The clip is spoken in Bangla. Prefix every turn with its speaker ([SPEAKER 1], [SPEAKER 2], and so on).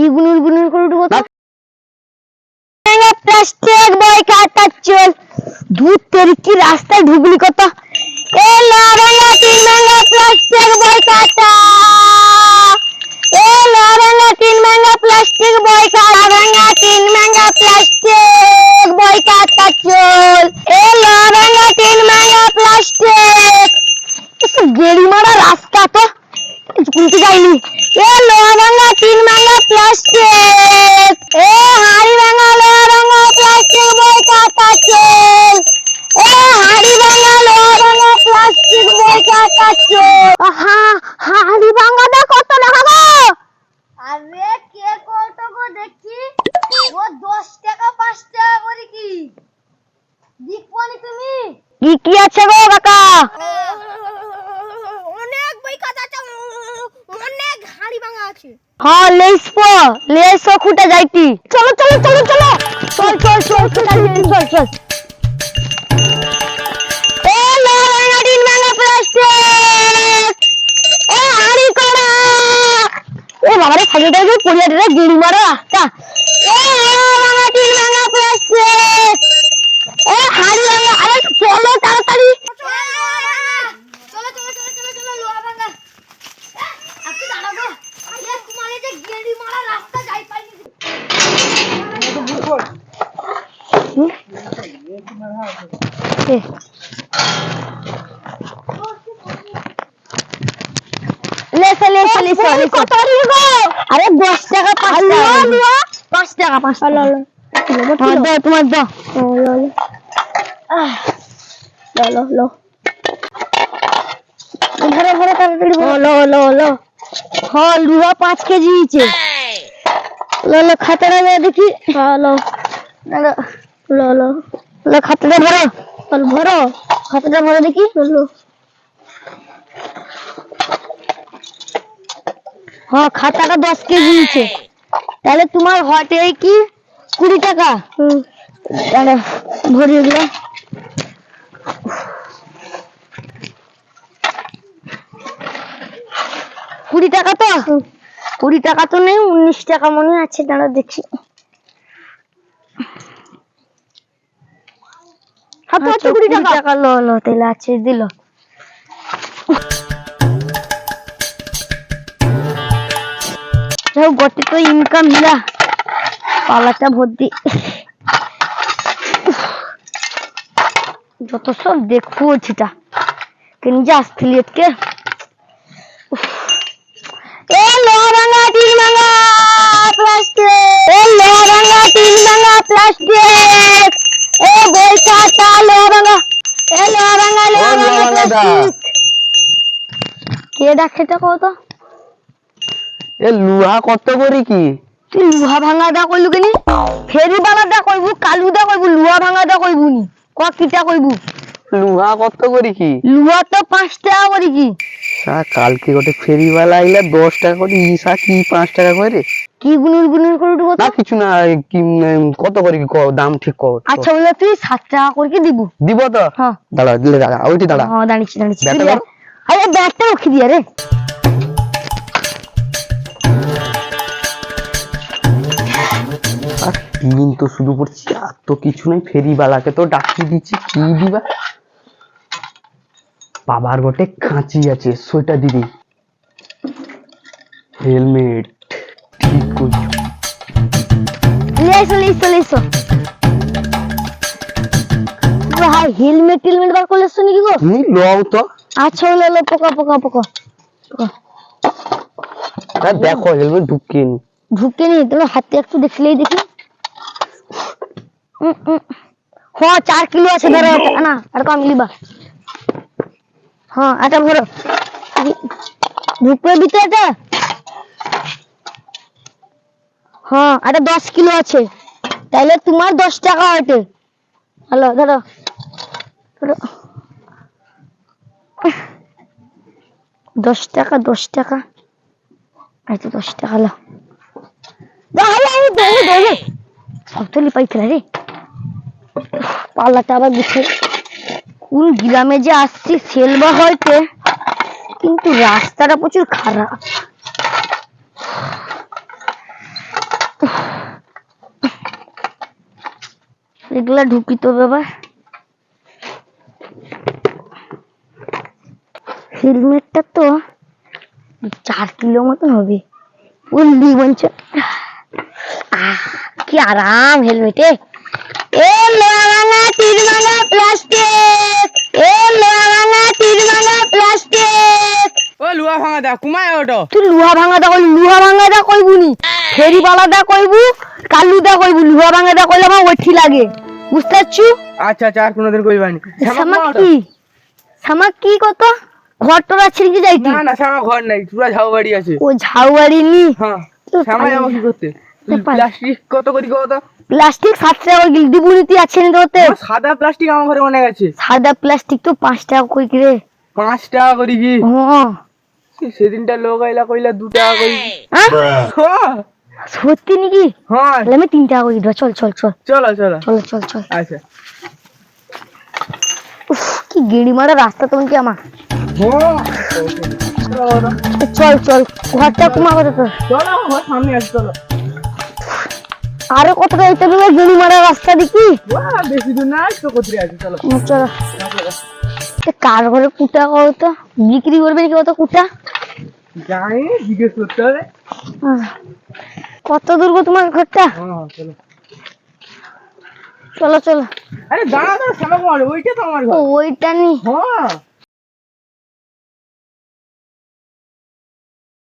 [SPEAKER 1] কি গুনুর গুনুর করে উঠবো তো? প্লাস্টিক বই খাতা চল। দুধ তেরি কি রাস্তায় ঢুকলি কত? এ লারাঙ্গা তিন ভাঙা প্লাস্টিক বই খাতা এ লারাঙ্গা তিন ভাঙা প্লাস্টিক বই খাতা ভাঙা তিন ভাঙা প্লাস্টিক বই খাতা চল। এ লারাঙ্গা তিন ভাঙা প্লাস্টিক। এসব গেড়ি মারা রাস্তা তো। স্কুলতে যাইনি এ লোহা ভাঙা তিন ভাঙা প্লাস্টিক এ হাড়ি ভাঙা লোহা ভাঙা প্লাস্টিক বই কাটা চল এ হাড়ি ভাঙা লোহা ভাঙা প্লাস্টিক বই কাটা চল আহা হাড়ি ভাঙাটা কত টাকা গো।
[SPEAKER 2] আরে কে কত গো দেখি? ও দশ টাকা পাঁচ টাকা করে কি? দিকপানি তুমি?
[SPEAKER 1] কি কি আছে গো কাকা
[SPEAKER 2] অনেক বই খাতা আছে অনেক হাড়ি ভাঙা আছে।
[SPEAKER 1] হ্যাঁ লেস পো, লেস খুঁটে যাইতি। চলো চলো চলো চলো। চল চল চল চল চল চল বাবারে পড়িয়া দিলে লোহাঙ্গা টিন ভাঙা প্লাস্টিক এ হাড়ি ভাঙা আরে চলো তাড়াতাড়ি
[SPEAKER 2] চলো চলো চলো চলো চলো লোহা ভাঙা আপনি দাঁড়াবো আরে তোমার যে গেড়ি মারা রাস্তা যাই পাইনি
[SPEAKER 1] আরে দশ টাকা পাঁচ টাকা পাঁচ টাকা পাঁচ টাকা তোমার দাও তোমার দাও লো লো ধরো ধরো তাড়াতাড়ি লো লো লো হ্যাঁ লুহা পাঁচ কেজি হয়েছে। লো লো খাতাটা নিয়ে দেখি। লো লো। লো লো খাতাটা ভরো। ভরো খাতাটা ভরো দেখি। লো হ্যাঁ খাতাটা দশ কেজি হয়েছে। তাহলে তোমার হটে কি? কুড়ি টাকা। তাহলে ভরিয়ে দিলাম। কুড়ি টাকা তো? কুড়ি টাকা তো নেই উনিশ টাকা মনে আছে দাঁড়া দেখি। কুড়ি টাকা। লো লো তাহলে আছে দিল। যাও গতি তো ইনকাম হিলা পালাটা ভর্তি। যত সব দেখব সেটা কেন যে আসছিলি আজকে প্লাস্টিক। এ বই খাতা লোহারাঙ্গা এ লোহারাঙ্গা লোহারাঙ্গা
[SPEAKER 3] লোহারাঙ্গাটা।
[SPEAKER 1] প্লাস্টিক। কে ডাকে এটা কত
[SPEAKER 3] এ লুহা কত করি কি?
[SPEAKER 1] তুই লুহা ভাঙাটা কইলু কেনি? ফেরি বালাটা কইবু কালুটা কইবু লুহা ভাঙাটা কইবু নি? ক কিটা কইবু?
[SPEAKER 3] লুহা কত করি কি?
[SPEAKER 1] লুহা তো পাঁচ টাকা করি কি?
[SPEAKER 3] কালকে গোটে ফেরিওয়ালা আইলা দশ টাকা করে ইসা কি পাঁচ টাকা করে?
[SPEAKER 1] কি গুনুর গুনুর করে উঠবো
[SPEAKER 3] না কিছু না কি কত করে কি ক- দাম ঠিক কর।
[SPEAKER 1] আচ্ছা বলে তুই সাত টাকা করে কি দিব?
[SPEAKER 3] দিব তো?
[SPEAKER 1] হ্যাঁ।
[SPEAKER 3] দাঁড়া দিলে দাঁড়া ওইটি দাঁড়া।
[SPEAKER 1] হ্যাঁ দাঁড়িয়েছি দাঁড়িয়েছি। আরে ব্যাগটা রখি দিয়া রে।
[SPEAKER 3] দিন তো শুধু করছি আর তো কিছু নাই ফেরিওয়ালাকে তো ডাকি দিচ্ছি কি দিবা? বাবার গোটে কাঁচি আছে সেটা দিবি। হেলমেট।
[SPEAKER 1] নিয়ে এসো ভাই হেলমেট টেলমেট বার করলে শুনি কি গো?
[SPEAKER 3] তুমি লও তো?
[SPEAKER 1] আচ্ছা হলো হলো পোকা পোকা পোকা। পোকা
[SPEAKER 3] দেখো হেলমেট ঢুকিয়ে নি।
[SPEAKER 1] ঢুকে নি তোমার হাতে একটু দেখলেই দেখি। হ্যাঁ চার কিলো আছে ধরো না আর কম লিবা হ্যাঁ এটা ভরো ঢুকবে ভিতরে? এটা হ্যাঁ এটা দশ কিলো আছে। তাহলে তোমার দশ টাকা ওটে হ্যালো, ধরো। দশ টাকা দশ টাকা। তো দশ টাকা লো সবতলি কোন গ্রামে যে আসছি, সেলবা হয়তো। কিন্তু রাস্তাটা প্রচুর খারাপ। এগুলা ঢুকি তো বাবা। হেলমেটটা তো চার কিলো মতো হবে। উল্লি বঞ্চ কি আরাম হেলমেটে। এ লোহা ভাঙা তীর ভাঙা প্লাস্টিক এ লোহা প্লাস্টিক
[SPEAKER 3] ও লুয়া ভাঙা দা কুমায় ওটো
[SPEAKER 1] তুই লুহা ভাঙা দা কইলি লুহা ভাঙা দা কইবুনি ফেরি বালা দা কইবু? কালু দা কইবু লুহা ভাঙা দা কইলে আমার ওঠি লাগে। বুঝতে পারছু
[SPEAKER 3] আচ্ছা আচ্ছা আর কোনোদিন কইবানি
[SPEAKER 1] সামা কি? সামা কি কত? ঘর তোরা ছিড়কে যাইতি?
[SPEAKER 3] না না শ্যামা ঘর নাই পুরা ঝাউ বাড়ি আছে।
[SPEAKER 1] ও ঝাউবাড়ি নি?
[SPEAKER 3] হ্যাঁ
[SPEAKER 1] তো
[SPEAKER 3] যাব
[SPEAKER 1] না।
[SPEAKER 3] কি করতে। প্লাস্টিক কত করি কত
[SPEAKER 1] প্লাস্টিক সাত টাকা করে দিবুনিতি আছে নি তোতে
[SPEAKER 3] সাদা প্লাস্টিক আমার ঘরে অনেক আছে।
[SPEAKER 1] সাদা প্লাস্টিক তো পাঁচ টাকা কই কি রে
[SPEAKER 3] পাঁচ টাকা করি কি?
[SPEAKER 1] হ্যাঁ
[SPEAKER 3] সেদিনটা লোক আইলা কইলা দু টাকা করি।
[SPEAKER 1] হ্যাঁ? সত্যি নাকি?
[SPEAKER 3] হ্যাঁ।
[SPEAKER 1] আমি তিন টাকা করে দেবো চল চল চল।
[SPEAKER 3] চলো চলো
[SPEAKER 1] চল। চল চল
[SPEAKER 3] আচ্ছা।
[SPEAKER 1] উফ, কি গেড়ি মারা রাস্তা তুমি কি আমার।
[SPEAKER 3] হ্যাঁ
[SPEAKER 1] চল চল ঘরটা কুমা কথা
[SPEAKER 3] ঘর সামনে চলো।
[SPEAKER 1] আরও কতটা যেতে হবে গেড়ি মারা রাস্তা দেখি?
[SPEAKER 3] বেশি দূর না তো কোথায় আছে চলো।
[SPEAKER 1] চলো। কার ঘরে কুটা করো তো? বিক্রি করবে নাকি কত কুটা?
[SPEAKER 3] জানি জিজ্ঞেস করতে হবে।
[SPEAKER 1] কত দূর গো তোমার ঘরটা?
[SPEAKER 3] হ্যাঁ চলো।
[SPEAKER 1] চলো চলো।
[SPEAKER 3] আরে দাঁড়া দাঁড়া ওইটা তো আমার ঘর।
[SPEAKER 1] ওইটা নি।
[SPEAKER 3] হ্যাঁ।